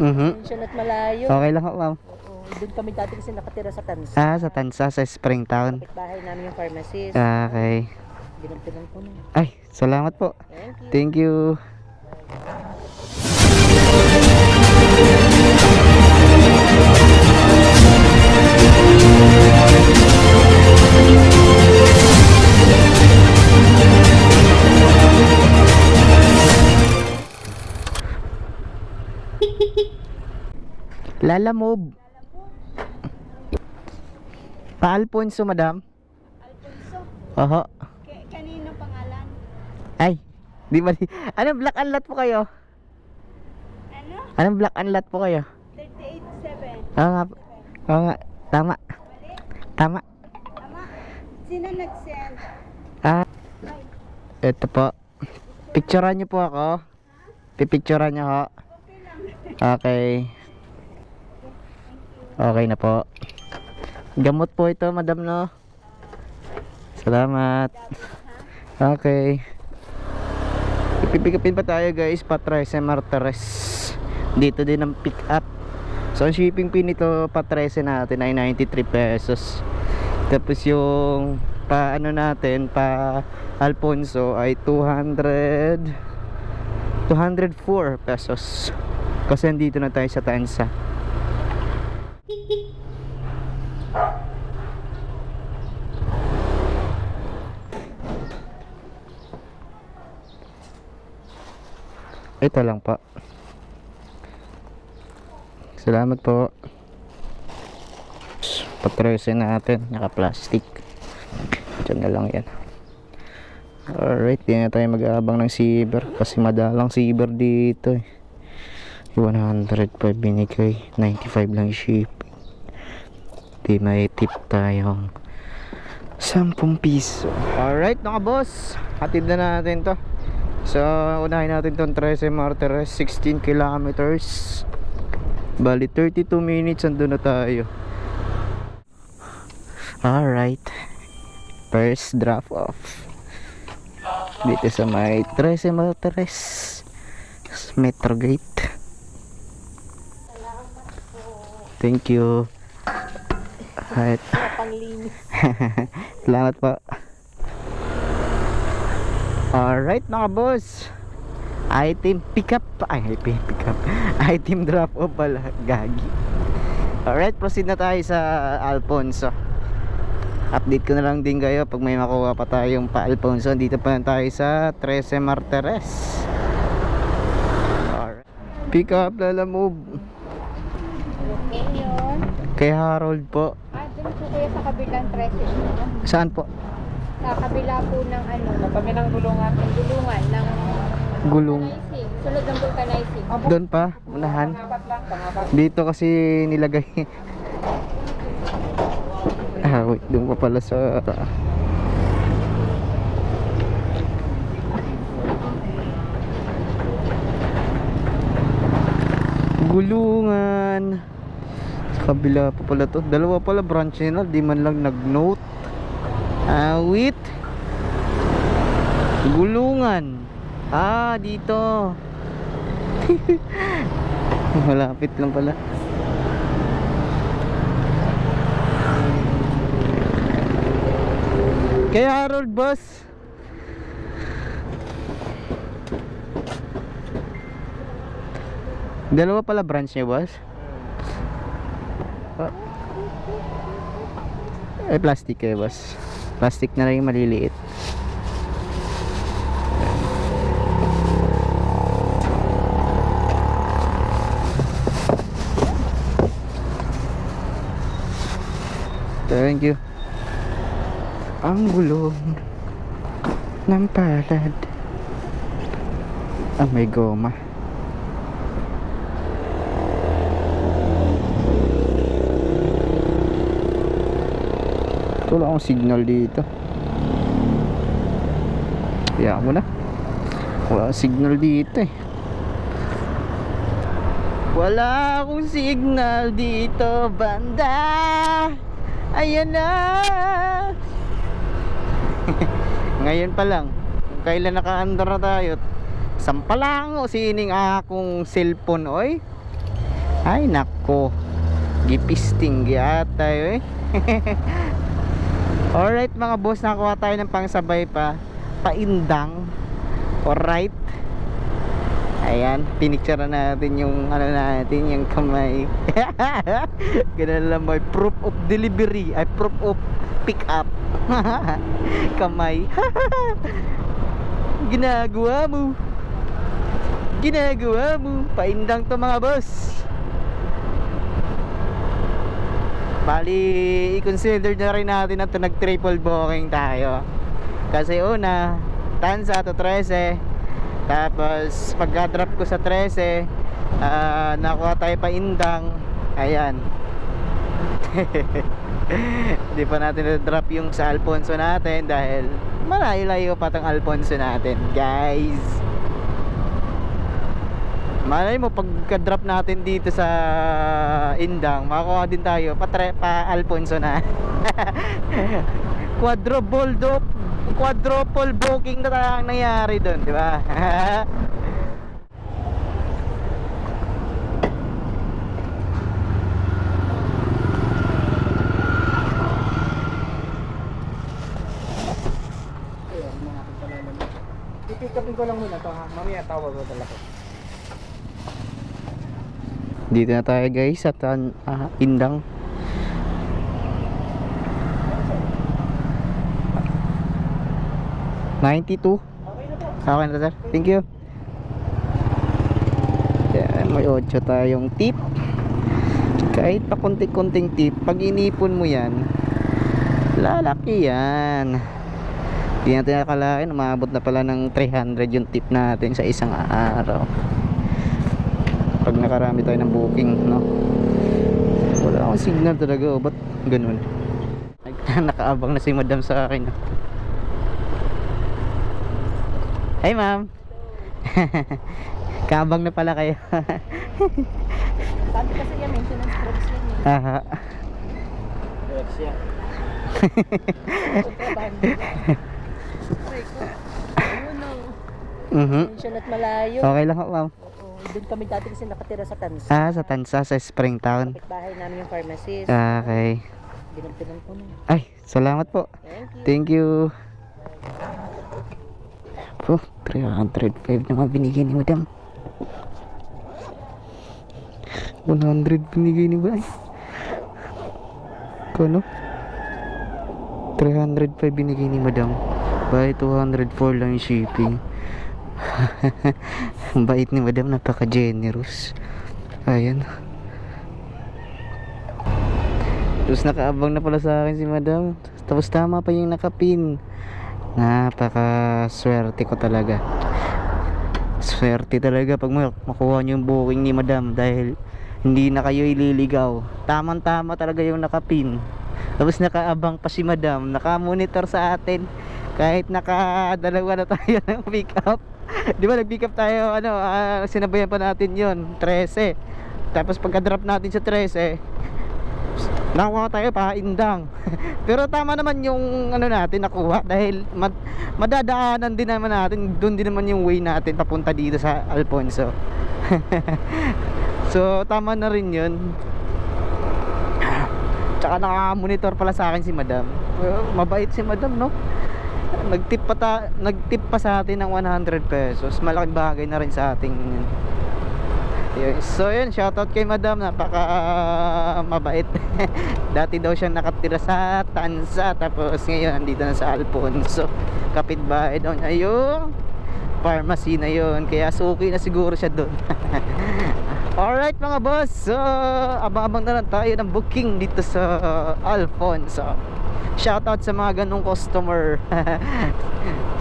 Mhm. Pension at malayo. Okay lang ho, ma'am. Oo, doon kami dati kasi nakatira sa Tansa. Ah, sa Tansa, sa Springtown. Bahay namin yung pharmacist. Okay. Binagtinan ko na. Ay, salamat po. Thank you. Thank Lala Move. Pa Alfonso, madam. Alfonso, Oho. k- kanino pangalan? Ay, di ba di? Anong black and lot po kayo? Ano? Anong black and lot po kayo? 38.7. Oo nga. po. Oo nga. Tama. Mali? Tama. Tama? Sino nag-send? Ah, ito po. Picturean niyo po ako. Pipicturean niyo ho. Okay lang. Okay. Okay na po. Gamot po ito, madam, no? Salamat. Okay. Ipipikapin pa tayo, guys. Patres Martires. Dito din ang pick up. So, ang shipping fee nito, patrese natin ay 93 pesos. Tapos yung pa ano natin, pa Alfonso ay 200 204 pesos. Kasi andito na tayo sa Tansa. Ito lang po. Salamat po. Patrese natin, naka-plastic. Diyan na lang yan. Alright, di na tayo mag-aabang ng silver kasi madalang silver dito eh. 100 pa binigay, 95 lang shipping. Di may tip tayong 10 piso. Alright, mga boss. Hatid na natin to. So, unahin natin tong 13 Martires, 16 kilometers. Bali, 32 minutes, andun na tayo. Alright. First drop off. Dito sa may 13 Martires. Metro Gate. Thank you. Alright. Salamat po. Alright mga boss. Item pick up. Ay, item pick up. Item drop off pala. Gagi. Alright, proceed na tayo sa Alfonso. Update ko na lang din kayo pag may makuha pa tayong pa Alfonso. Dito pa lang tayo sa 13 Martires. Alright. Pick up, lala move. Okay yun. Kay Harold po. Ah, dun po kuya sa kabilang treasure mo. Saan po? Sa kabila po ng ano, Kami ng gulungan. ng gulungan, ng Gulong. vulcanizing. Sunod ng vulcanizing. Doon pa, unahan. Pangapat lang, pangapat. Dito kasi nilagay. ah, wait, doon pa pala sa Gulungan. Sa kabila pa pala to. Dalawa pala branch nila, di man lang nag-note. Awit. Gulungan. Ah, dito. Malapit lang pala. Kaya Harold boss. Dalawa pala branch niya boss. Ah. Ay plastic kayo boss. Plastic na lang yung maliliit. Thank you. Ang gulong ng palad. Ah, may goma. Wala akong signal dito. Kaya mo na. Wala signal dito eh. Wala akong signal dito, banda. Ayan na. Ngayon pa lang. Kailan nakaandar na tayo? Sampalang o sining akong cellphone, oy. Ay nako. Gipisting gyatay eh. Alright mga boss, nakakuha tayo ng pangsabay pa. Paindang. Alright. Ayan, pinicture na natin yung ano natin, yung kamay. Ganun lang may proof of delivery, ay proof of pick up. kamay. Ginagawa mo. Ginagawa mo. Paindang to mga boss. Bali, i-consider na rin natin na ito nag-triple booking tayo. Kasi una, Tansa to 13. Tapos, pagka-drop ko sa 13, ah, nakuha tayo pa indang. Ayan. Hindi pa natin na-drop yung sa Alfonso natin dahil malayo-layo pa tong Alfonso natin, guys. Malay mo pagka-drop natin dito sa Indang, makakuha din tayo pa, pa Alfonso na. quadruple do quadruple booking na talagang nangyari doon, di ba? Pipikapin ko lang muna to ha. Mamaya tawag ko talaga. Dito na tayo guys at ah, Indang. Ninety-two. Okay na sir. Thank you. Yan, may 8 tayong tip. Kahit pa konti-konting tip, pag inipon mo yan, lalaki yan. Hindi natin nakalain, umabot na pala ng 300 yung tip natin sa isang araw pag nakarami tayo ng booking no wala akong signal talaga oh. ba't ganun nakaabang na si madam sa akin oh. Hi ma'am Kaabang na pala kayo Sabi kasi yan, maintenance groups yan eh. Aha. O. Mhm. Pension at malayo. Okay lang ma'am. Doon kami dati kasi nakatira sa Tansa. Ah sa Tansa sa Springtown Bahay namin yung pharmacist. Okay Binagpinan ko na. Ay salamat po Thank you. Thank you Oh, 305 naman binigay ni madam 100 binigay ni madam Kano? 305 binigay ni madam Bye 204 lang yung shipping Ang bait ni madam napaka generous Ayan. Tapos nakaabang na pala sa akin si madam. Tapos tama pa yung nakapin. Napaka swerte ko talaga. Swerte talaga pag ma- makuha nyo yung booking ni madam Dahil hindi na kayo ililigaw. Tamang tama talaga yung nakapin. Tapos nakaabang pa si madam. Nakamonitor sa atin. Kahit nakadalawa na tayo ng pick up Di ba nag pick up tayo ano ah, Sinabayan pa natin yon 13 Tapos pagka drop natin sa 13 Nakuha tayo pa indang. Pero tama naman yung ano natin nakuha dahil mad, madadaanan din naman natin, doon din naman yung way natin papunta dito sa Alfonso. so tama na rin 'yun. Tsaka naka-monitor pala sa akin si Madam. Mabait si Madam, no? Nagtip pa ta, nagtip pa sa atin ng 100 pesos. Malaking bagay na rin sa ating. So yun, shoutout kay Madam, napaka ah, mabait. Dati daw siya nakatira sa Tansa, tapos ngayon andito na sa Alfonso. Kapitbahay daw niya yung pharmacy na yun. Kaya suki na siguro siya doon. Alright mga boss, so abang-abang na lang tayo ng booking dito sa Alfonso. Shoutout sa mga ganong customer.